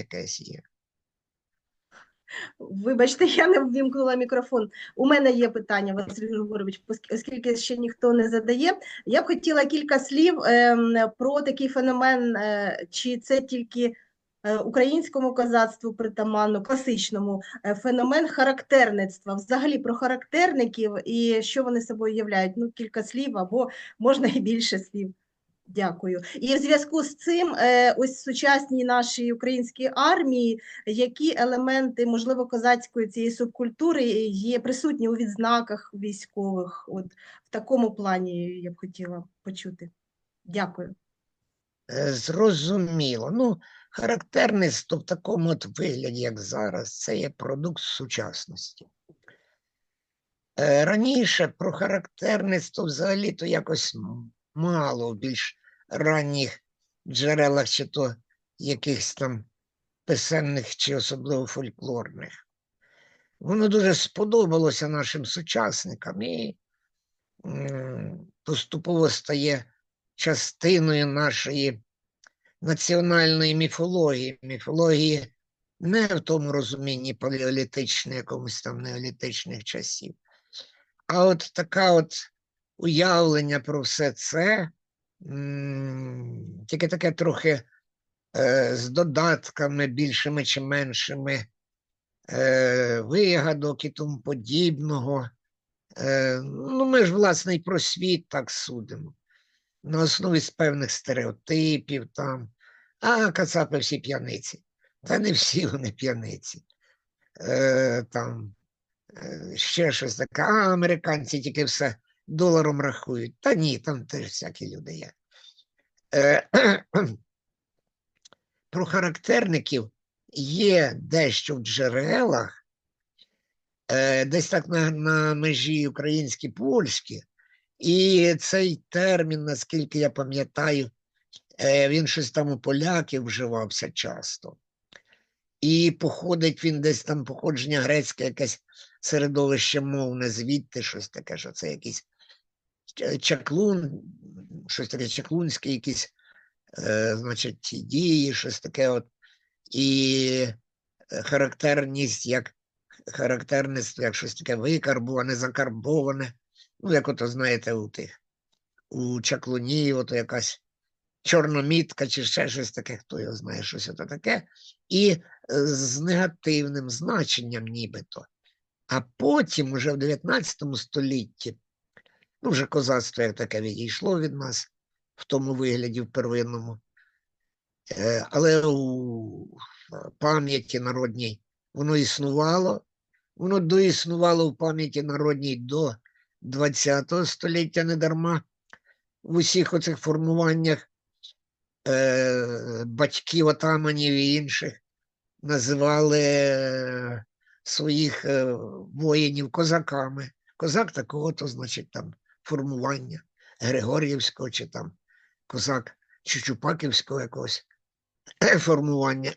якесь є. Вибачте, я не ввімкнула мікрофон. У мене є питання, Василь Григорович, оскільки ще ніхто не задає. Я б хотіла кілька слів ем, про такий феномен, е, чи це тільки е, українському козацтву притаманно, класичному, е, феномен характерництва, взагалі про характерників і що вони собою являють. Ну, кілька слів або можна і більше слів. Дякую. І в зв'язку з цим, е, ось сучасній нашій українській армії, які елементи, можливо, козацької цієї субкультури є присутні у відзнаках військових? От в такому плані я б хотіла почути. Дякую. Е, Зрозуміло. Ну, характерництво в такому от вигляді, як зараз, це є продукт сучасності. Е, Раніше про характерництво взагалі то якось мало більш ранніх джерелах, чи то якихось там писемних, чи особливо фольклорних. Воно дуже сподобалося нашим сучасникам і поступово стає частиною нашої національної міфології, міфології не в тому розумінні палеолітичної, якомусь там неолітичних часів, а от така от уявлення про все це, тільки таке трохи е, з додатками більшими чи меншими е, вигадок і тому подібного. Е, ну, ми ж власне і про світ так судимо на основі з певних стереотипів там, а кацапи всі п'яниці. Та не всі вони п'яниці. Там ще щось таке, а американці тільки все доларом рахують. Та ні, там теж всякі люди є. Е, про характерників є дещо в джерелах, е, десь так на, на межі українські польські, і цей термін, наскільки я пам'ятаю, е, він щось там у поляків вживався часто. І походить він десь там походження грецьке, якесь середовище мовне, звідти щось таке, що це якийсь ч- чаклун, щось таке чаклунське, якісь, е, значить, дії, щось таке от. І е, характерність, як характерництво, як щось таке викарбуване, закарбоване. Ну, як ото знаєте, у тих у чаклуні, ото якась чорномітка чи ще щось таке, хто його знає, щось ото таке, і е, з негативним значенням нібито. А потім, уже в 19 столітті, ну, вже козацтво як таке відійшло від нас в тому вигляді, в первинному, Е, але у пам'яті народній воно існувало, воно доіснувало в пам'яті народній до ХХ століття не дарма в усіх оцих формуваннях е, батьків отаманів і інших називали е, своїх е, воїнів козаками. Козак такого, то значить там формування Григор'ївського чи там козак Чучупаківського якогось формування.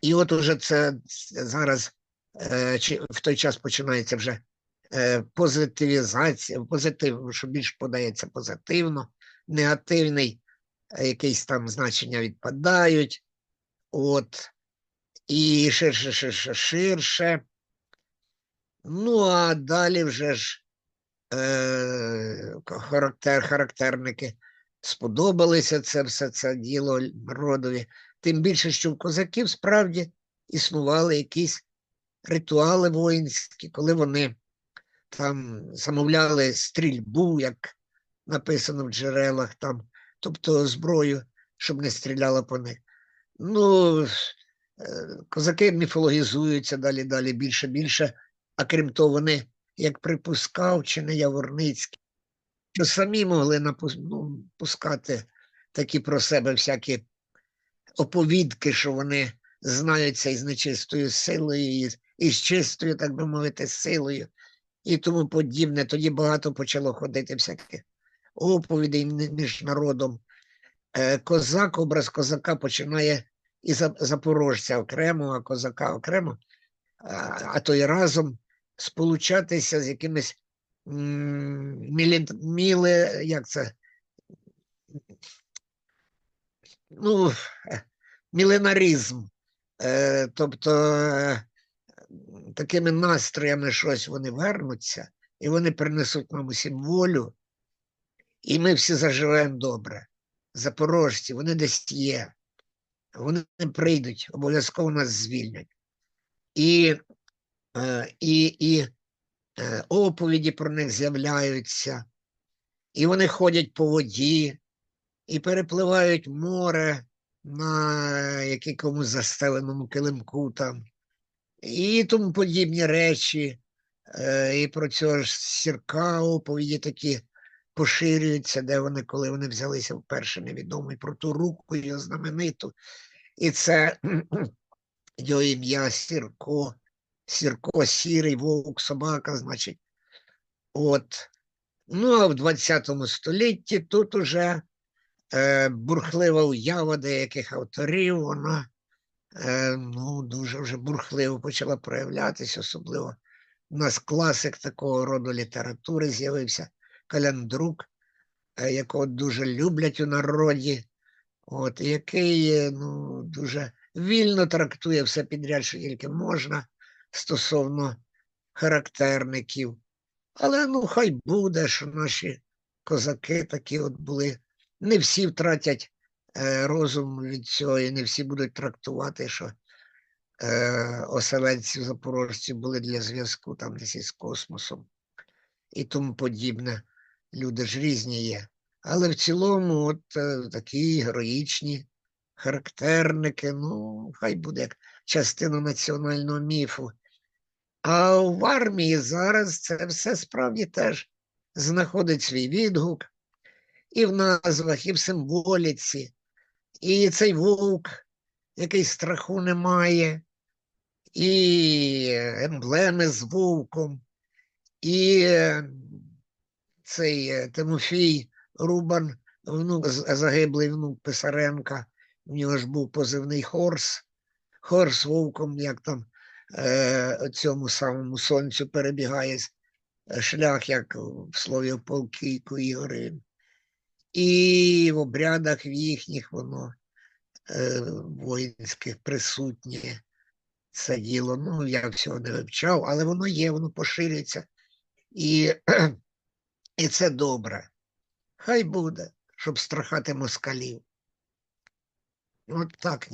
І от уже це зараз е, чи в той час починається вже е, позитивізація, позитив, що більш подається позитивно, негативний, е, якісь там значення відпадають. От, і ширше, ширше, ширше. Ну, а далі вже ж е, характер, характерники сподобалися це все це діло народові. Тим більше, що в козаків справді існували якісь ритуали воїнські, коли вони там замовляли стрільбу, як написано в джерелах, там, тобто зброю, щоб не стріляла по них. Ну, е, козаки міфологізуються далі, далі, більше, більше, а крім того, вони, як припускав, чи не Яворницький, що самі могли напус... ну, такі про себе всякі оповідки, що вони знаються із нечистою силою, і, з- і з чистою, так би мовити, силою, і тому подібне. Тоді багато почало ходити всяких оповідей між народом. Е, Козак, образ козака починає і за- запорожця окремо, а козака окремо, а то й разом сполучатися з якимись мілі, міле, як це? Ну, міленаризм. Е, тобто е, такими настроями щось вони вернуться, і вони принесуть нам усім волю, і ми всі заживемо добре. Запорожці, вони десь є. Вони прийдуть, обов'язково нас звільнять. І, і, і е, оповіді про них з'являються, і вони ходять по воді, і перепливають море на якомусь застеленому килимку там, і тому подібні речі. Е, І про цього ж сірка оповіді такі поширюються, де вони, коли вони взялися вперше невідомо, і про ту руку його знамениту. І це його ім'я Сірко, Сірко, сірий, вовк, собака, значить. От. Ну, а в 20 столітті тут уже е, бурхлива уява деяких авторів, вона е, ну, дуже вже бурхливо почала проявлятися, особливо у нас класик такого роду літератури з'явився Каляндрук, е, якого дуже люблять у народі, от, який е, ну, дуже вільно трактує все підряд, що тільки можна стосовно характерників. Але ну хай буде, що наші козаки такі от були. Не всі втратять е, розум від цього, і не всі будуть трактувати, що е, оселенці запорожці були для зв'язку там десь із космосом і тому подібне. Люди ж різні є. Але в цілому, от е, такі героїчні характерники, ну, хай буде як частина національного міфу. А в армії зараз це все справді теж знаходить свій відгук. І в назвах, і в символіці, і цей вовк, який страху не має, і емблеми з вовком, і е, цей е, Тимофій Рубан, внук, загиблий внук Писаренка, в нього ж був позивний Хорс, Хорс вовком, як там е, цьому самому сонцю перебігає шлях, як в слові полкійку Ігори. І в обрядах в їхніх воно е, воїнських присутнє це діло. Ну, я всього не вивчав, але воно є, воно поширюється. І, і це добре. Хай буде, щоб страхати москалів. От так ні.